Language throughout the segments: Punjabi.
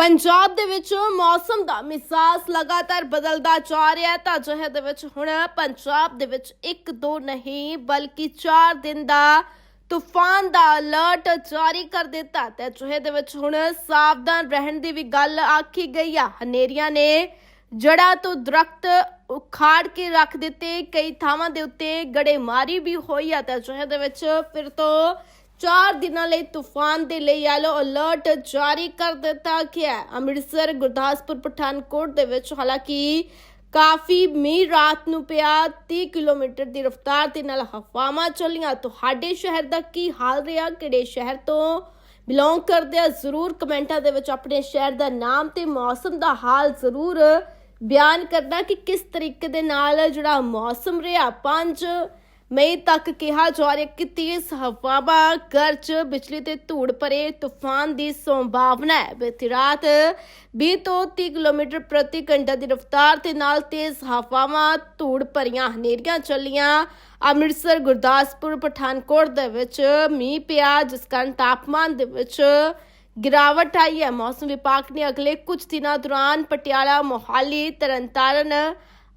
ਪੰਜਾਬ ਦੇ ਵਿੱਚ ਮੌਸਮ ਦਾ ਮਿਜ਼ਾਜ ਲਗਾਤਾਰ ਬਦਲਦਾ ਜਾ ਰਿਹਾ ਹੈ। ਤਾਂ ਅਜਿਹੇ ਦੇ ਵਿੱਚ ਹੁਣ ਪੰਜਾਬ ਦੇ ਵਿੱਚ ਇੱਕ ਦੋ ਨਹੀਂ, ਬਲਕਿ 4 ਦਿਨ ਦਾ ਤੂਫਾਨ ਦਾ ਅਲਰਟ ਜਾਰੀ ਕਰ ਦਿੱਤਾ। ਤੇ ਅਜਿਹੇ ਦੇ ਵਿੱਚ ਹੁਣ ਸਾਵਧਾਨ ਰਹਿਣ ਦੀ ਵੀ ਗੱਲ ਆਖੀ ਗਈ ਆ। ਹਨੇਰੀਆਂ ਨੇ ਜੜ੍ਹਾਂ ਤੋਂ ਦਰਖਤ ਉਖਾੜ ਕੇ ਰੱਖ ਦਿੱਤੇ। ਕਈ ਥਾਵਾਂ ਦੇ ਉੱਤੇ ਗੜੇਮਾਰੀ ਵੀ ਹੋਈ ਆ। ਤੇ ਅਜਿਹੇ ਦੇ ਵਿੱਚ ਫਿਰ ਤੋਂ ਚਾਰ ਦਿਨਾਂ ਲਈ ਤੂਫਾਨ ਦੇ ਲਈ ਯੈਲੋ ਅਲਰਟ ਜਾਰੀ ਕਰ ਦਿੱਤਾ ਗਿਆ ਹੈ। ਅੰਮ੍ਰਿਤਸਰ, ਗੁਰਦਾਸਪੁਰ, ਪਠਾਨਕੋਟ ਦੇ ਵਿੱਚ ਹਾਲਾਂਕਿ ਕਾਫੀ ਮੀਂਹ ਰਾਤ ਨੂੰ ਪਿਆ। 30 ਕਿਲੋਮੀਟਰ ਦੀ ਰਫ਼ਤਾਰ ਦੇ ਨਾਲ ਹਵਾਵਾਂ ਚੱਲੀਆਂ। ਤੁਹਾਡੇ ਸ਼ਹਿਰ ਦਾ ਕੀ ਹਾਲ ਰਿਹਾ? ਕਿਹੜੇ ਸ਼ਹਿਰ ਤੋਂ ਬਿਲੋਂਗ ਕਰਦੇ ਆ? ਜ਼ਰੂਰ ਕਮੈਂਟਾਂ ਦੇ ਵਿੱਚ ਆਪਣੇ ਸ਼ਹਿਰ ਦਾ ਨਾਮ ਤੇ ਮੌਸਮ ਦਾ ਹਾਲ ਜ਼ਰੂਰ ਬਿਆਨ ਕਰਨਾ ਕਿ ਕਿਸ ਤਰੀਕੇ ਦੇ ਨਾਲ ਜਿਹੜਾ ਮੌਸਮ ਰਿਹਾ। ਪੰਜ ਮਈ ਤੱਕ ਕਿਹਾ ਜਾ ਰਿਹਾ ਕਿ ਤੇਜ਼ ਹਵਾਵਾਂ, ਗਰਜ, ਬਿਜਲੀ ਤੇ ਧੂੜ ਭਰੇ ਤੂਫਾਨ ਦੀ ਸੰਭਾਵਨਾ ਹੈ। ਬੀਤੀ ਰਾਤ 20 ਤੋਂ 30 ਕਿਲੋਮੀਟਰ ਪ੍ਰਤੀ ਘੰਟਾ ਦੀ ਰਫ਼ਤਾਰ ਦੇ ਨਾਲ ਤੇਜ਼ ਹਵਾਵਾਂ, ਧੂੜ ਭਰੀਆਂ ਹਨੇਰੀਆਂ ਚੱਲੀਆਂ। ਅੰਮ੍ਰਿਤਸਰ, ਗੁਰਦਾਸਪੁਰ, ਪਠਾਨਕੋਟ ਦੇ ਵਿੱਚ ਮੀਂਹ ਪਿਆ, ਜਿਸ ਕਾਰਨ ਤਾਪਮਾਨ ਦੇ ਵਿੱਚ ਗਿਰਾਵਟ ਆਈ ਹੈ। ਮੌਸਮ ਵਿਭਾਗ ਨੇ ਅਗਲੇ ਕੁਝ ਦਿਨਾਂ ਦੌਰਾਨ ਪਟਿਆਲਾ, ਮੋਹਾਲੀ, ਤਰਨਤਾਰਨ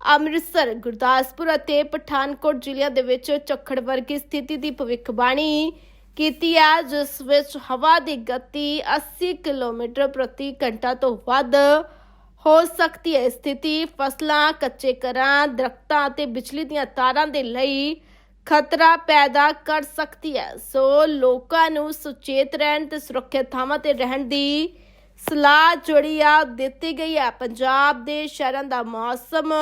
ਅੰਮ੍ਰਿਤਸਰ, ਗੁਰਦਾਸਪੁਰ ਅਤੇ ਪਠਾਨਕੋਟ ਜ਼ਿਲ੍ਹਿਆਂ ਦੇ ਵਿੱਚ ਝੱਖੜ ਵਰਗੀ ਸਥਿਤੀ ਦੀ ਭਵਿੱਖਬਾਣੀ ਕੀਤੀ ਹੈ, ਜਿਸ ਵਿੱਚ ਹਵਾ ਦੀ ਗਤੀ 80 ਕਿਲੋਮੀਟਰ ਪ੍ਰਤੀ ਘੰਟਾ ਤੋਂ ਵੱਧ ਹੋ ਸਕਦੀ ਹੈ। ਸਥਿਤੀ ਫਸਲਾਂ, ਕੱਚੇ ਘਰਾਂ, ਦਰਖਤਾਂ ਅਤੇ ਬਿਜਲੀ ਦੀਆਂ ਤਾਰਾਂ ਦੇ ਲਈ ਖਤਰਾ ਪੈਦਾ ਕਰ ਸਕਦੀ ਹੈ। ਸੋ ਲੋਕਾਂ ਨੂੰ ਸੁਚੇਤ ਰਹਿਣ ਤੇ ਸੁਰੱਖਿਅਤ ਥਾਵਾਂ ਤੇ ਰਹਿਣ ਦੀ ਸਲਾਹ ਜਿਹੜੀ ਆ ਦਿੱਤੀ ਗਈ ਹੈ। ਪੰਜਾਬ ਦੇ ਸ਼ਹਿਰਾਂ ਦਾ ਮੌਸਮ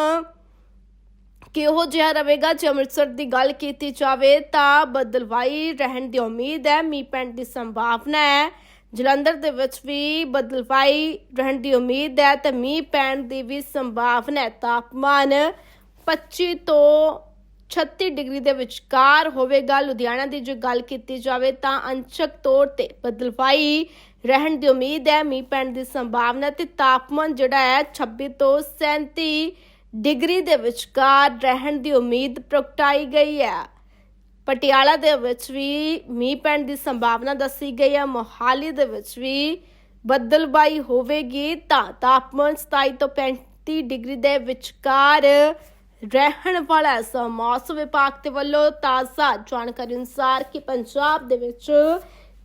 ਕਿਹੋ ਜਿਹਾ ਰਹੇਗਾ? ਜੇ ਅੰਮ੍ਰਿਤਸਰ ਦੀ ਗੱਲ ਕੀਤੀ ਜਾਵੇ ਤਾਂ ਬਦਲਵਾਈ ਰਹਿਣ ਦੀ ਉਮੀਦ ਹੈ। ਮੀਂਹ ਪੈਣ ਦੀ ਸੰਭਾਵਨਾ ਹੈ। ਜਲੰਧਰ ਦੇ ਵਿੱਚ ਵੀ ਬਦਲਵਾਈ ਰਹਿਣ ਦੀ ਉਮੀਦ ਹੈ ਤੇ ਮੀਂਹ ਪੈਣ ਦੀ ਵੀ ਸੰਭਾਵਨਾ ਹੈ। ਤਾਪਮਾਨ 25 ਤੋਂ 36 ਡਿਗਰੀ ਦੇ ਵਿਚਕਾਰ ਹੋਵੇਗਾ। ਲੁਧਿਆਣਾ ਦੀ ਜੇ ਗੱਲ ਕੀਤੀ ਜਾਵੇ ਤਾਂ ਅੰਸ਼ਕ ਤੌਰ ਤੇ ਬਦਲਵਾਈ ਰਹਿਣ ਦੀ ਉਮੀਦ ਹੈ। ਮੀਂਹ ਪੈਣ ਦੀ ਸੰਭਾਵਨਾ ਤੇ ਤਾਪਮਾਨ ਜਿਹੜਾ ਹੈ 26 ਤੋਂ 37 ਡਿਗਰੀ ਦੇ ਵਿਚਕਾਰ ਰਹਿਣ ਦੀ ਉਮੀਦ ਪ੍ਰਗਟਾਈ ਗਈ ਹੈ। ਪਟਿਆਲਾ ਦੇ ਵਿੱਚ ਵੀ ਮੀਂਹ ਪੈਣ ਦੀ ਸੰਭਾਵਨਾ ਦੱਸੀ ਗਈ ਹੈ। ਮੋਹਾਲੀ ਦੇ ਵਿੱਚ ਵੀ ਬੱਦਲਬਾਈ ਹੋਵੇਗੀ ਤਾਂ ਤਾਪਮਾਨ 27 ਤੋਂ 35 ਡਿਗਰੀ ਦੇ ਵਿਚਕਾਰ ਰਹਿਣ ਵਾਲਾ ਹੈ। ਸੋ ਮੌਸਮ ਵਿਭਾਗ ਦੇ ਵੱਲੋਂ ਤਾਜ਼ਾ ਜਾਣਕਾਰੀ ਅਨੁਸਾਰ ਕਿ ਪੰਜਾਬ ਦੇ ਵਿੱਚ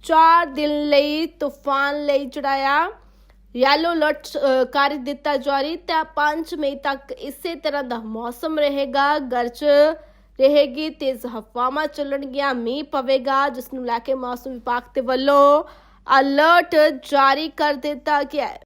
4 ਦਿਨ ਲਈ ਤੂਫਾਨ ਲਈ ਚੜਾਇਆ। ਯੈਲੋ ਅਲਰਟ ਕਰ ਦਿੱਤਾ ਜਾਰੀ। ਤੇ 5 ਮਈ ਤੱਕ ਇਸੇ ਤਰ੍ਹਾਂ ਦਾ ਮੌਸਮ ਰਹੇਗਾ। ਗਰਜ ਰਹੇਗੀ, ਤੇਜ਼ ਹਵਾਵਾਂ ਚੱਲਣਗੀਆਂ, ਮੀਂਹ ਪਵੇਗਾ, ਜਿਸ ਨੂੰ ਲੈ ਕੇ ਮੌਸਮ ਵਿਭਾਗ ਦੇ ਵੱਲੋਂ ਅਲਰਟ ਜਾਰੀ ਕਰ ਦਿੱਤਾ ਗਿਆ ਹੈ।